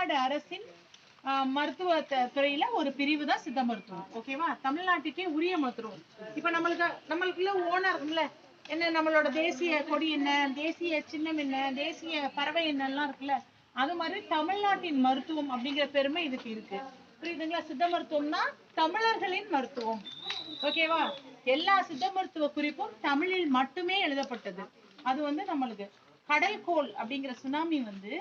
தமிழ்நாடு அரசின் மருத்துவ துறையில ஒரு பிரிவு தான் சித்த மருத்துவம். ஓகேவா தமிழ்நாட்டுக்கே உரிய மருத்துவம். இப்ப நம்மளுக்கு நம்மளுக்குள்ள ஓனர் இருக்குல்ல என்ன நம்மளோட தேசிய கொடி என்ன தேசிய சின்னம் என்ன தேசிய பறவை என்னெல்லாம் இருக்குல்ல? அது மாதிரி தமிழ்நாட்டின் மருத்துவம் அப்படிங்கிற பெருமை இதுக்கு இருக்கு. புரியுதுங்களா? சித்த மருத்துவம்னா தமிழர்களின் மருத்துவம். ஓகேவா எல்லா சித்த மருத்துவ குறிப்பும் தமிழில் மட்டுமே எழுதப்பட்டது. அது வந்து நம்மளுக்கு கடல் கோள் அப்படிங்கிற சுனாமி வந்து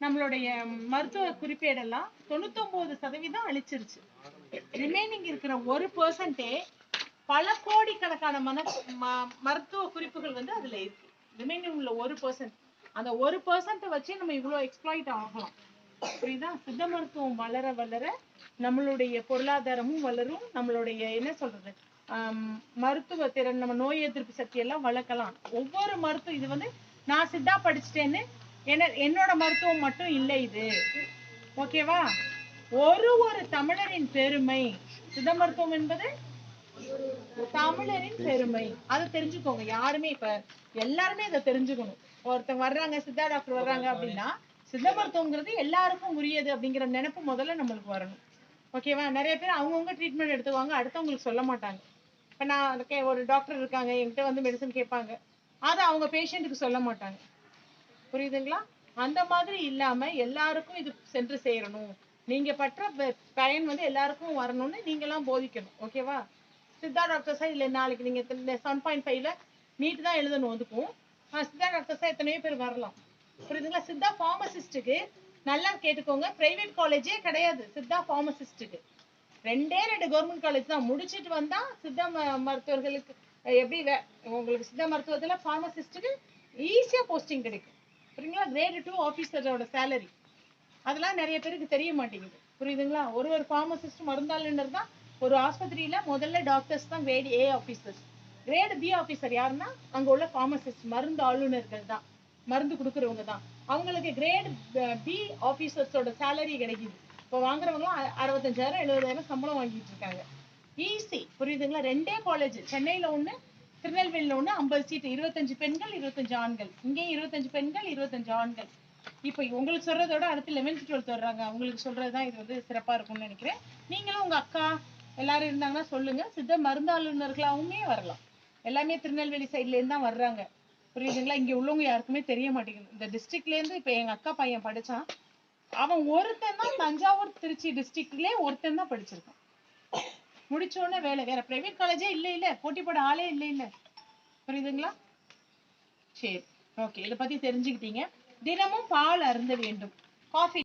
நம்மளுடைய மருத்துவ குறிப்பேடெல்லாம் தொண்ணூத்தொன்பது சதவீதம் அழிச்சிருச்சு. ரிமைனிங் இருக்கிற ஒரு பர்சன்டே பல கோடிக்கணக்கான மன ம- மருத்துவ குறிப்புகள் வந்து அதுல இருக்கு. ரிமைனிங் உள்ள ஒரு பர்சன்ட் அந்த ஒரு பர்சன்ட் வச்சு நம்ம இவ்வளவு எக்ஸ்ப்ளாய்ட் ஆகலாம். புரியுதா? சித்த மருத்துவம் வளர வளர நம்மளுடைய பொருளாதாரமும் வளரும். நம்மளுடைய என்ன சொல்றது? மருத்துவ திறன் நம்ம நோய் எதிர்ப்பு சக்தி எல்லாம் வளர்க்கலாம். ஒவ்வொரு மருத்துவம் இது வந்து நான் சித்தா படிச்சுட்டேன்னு என்ன என்னோட மருத்துவம் மட்டும் இல்லை இது. ஓகேவா ஒரு ஒரு தமிழரின் பெருமை. சித்த மருத்துவம் என்பது தமிழரின் பெருமை. அதை தெரிஞ்சுக்கோங்க. யாருமே இப்ப எல்லாருமே அதை தெரிஞ்சுக்கணும். ஒருத்தங்க வர்றாங்க சித்தா டாக்டர் வர்றாங்க அப்படின்னா சித்த மருத்துவங்கிறது எல்லாருக்கும் உரியது அப்படிங்கிற நினைப்பு முதல்ல நம்மளுக்கு வரணும். ஓகேவா நிறைய பேர் அவங்கவுங்க ட்ரீட்மெண்ட் எடுத்துவாங்க அடுத்தவங்களுக்கு சொல்ல மாட்டாங்க. இப்ப நான் கே- ஒரு டாக்டர் இருக்காங்க என்கிட்ட வந்து மெடிசன் கேட்பாங்க. அதை அவங்க பேஷண்ட்டுக்கு சொல்ல மாட்டாங்க. புரியுதுங்களா? அந்த மாதிரி இல்லாம எல்லாருக்கும் இது சென்று சேரணும். நீங்க பற்ற பயன் வந்து எல்லாருக்கும் வரணும்னு நீங்க எல்லாம் போதிக்கணும் ஓகேவா சித்தா டாக்டர்ஸா இல்ல நாளைக்கு நீங்க செவன் பாயிண்ட் ஃபைவ்ல நீட் தான் எழுதணும் அதுக்கும். ஆஹ் சித்தா டாக்டர்ஸா எத்தனையோ பேர் வரலாம். புரியுதுங்களா? சித்தா ஃபார்மசிஸ்ட்டுக்கு நல்லா கேட்டுக்கோங்க. பிரைவேட் காலேஜே கிடையாது. சித்தா ஃபார்மசிஸ்ட்டுக்கு ரெண்டே ரெண்டு கவர்மெண்ட் காலேஜ் தான். முடிச்சிட்டு வந்தா சித்தா மருத்துவர்களுக்கு எப்படி வே- உங்களுக்கு சித்தா மருத்துவத்துல ஃபார்மசிஸ்ட்டுக்கு ஈஸியா போஸ்டிங் கிடைக்கும். புரியுங்களா கிரேடு டூ ஆஃபீஸரோட சேலரி அதெல்லாம் நிறைய பேருக்கு தெரிய மாட்டேங்குது. புரியுதுங்களா? ஒரு ஒரு ஃபார்மசிஸ்ட் மருந்தாளுநர் தான் ஒரு ஆஸ்பத்திரியில் முதல்ல டாக்டர்ஸ் தான் grade A officers grade B officer யாருன்னா அங்கே உள்ள ஃபார்மசிஸ்ட் மருந்து ஆளுநர்கள் தான். மருந்து கொடுக்குறவங்க தான். அவங்களுக்கு கிரேட் பி ஆஃபீஸர்ஸோட சேலரி கிடைக்குது. இப்போ வாங்குறவங்களாம் அறுபத்தஞ்சாயிரம் எழுபதாயிரம் சம்பளம் வாங்கிட்டு இருக்காங்க. ஈஸி புரியுதுங்களா? ரெண்டே காலேஜ் சென்னையில் ஒன்று திருநெல்வேலியில் ஒன்று ஐம்பது சீட்டு இருபத்தஞ்சு பெண்கள் இருபத்தஞ்சு ஆண்கள். இங்கேயும் இருபத்தஞ்சு பெண்கள் இருபத்தஞ்சு ஆண்கள். இப்போ உங்களுக்கு சொல்றதோட அடுத்து லெவன்த் டுவெல்த் வர்றாங்க. அவங்களுக்கு சொல்றதுதான் இது வந்து சிறப்பா இருக்கும்னு நினைக்கிறேன். நீங்களும் உங்க அக்கா எல்லாரும் இருந்தாங்கன்னா சொல்லுங்க. சித்த மருந்தாளுநர்களாகவுமே வரலாம். எல்லாமே திருநெல்வேலி சைட்லேருந்து தான் வர்றாங்க. புரியுதுங்களா? இங்க உள்ளவங்க யாருக்குமே தெரிய மாட்டேங்குது. இந்த டிஸ்ட்ரிக்ட்லேருந்து இருந்து இப்ப எங்க அக்கா பையன் படிச்சான். அவன் ஒருத்தன் தான் தஞ்சாவூர் திருச்சி டிஸ்ட்ரிக்ட்லேயே ஒருத்தன் தான் படிச்சிருக்கான். முடிச்சோடனே வேலை. வேற பிரைவேட் காலேஜே இல்ல இல்ல போட்டி போட ஆளே இல்ல இல்ல புரியுதுங்களா? சரி. ஓகே. இத பத்தி தெரிஞ்சுக்கிட்டீங்க. தினமும் பால் அருந்த வேண்டும். காஃபி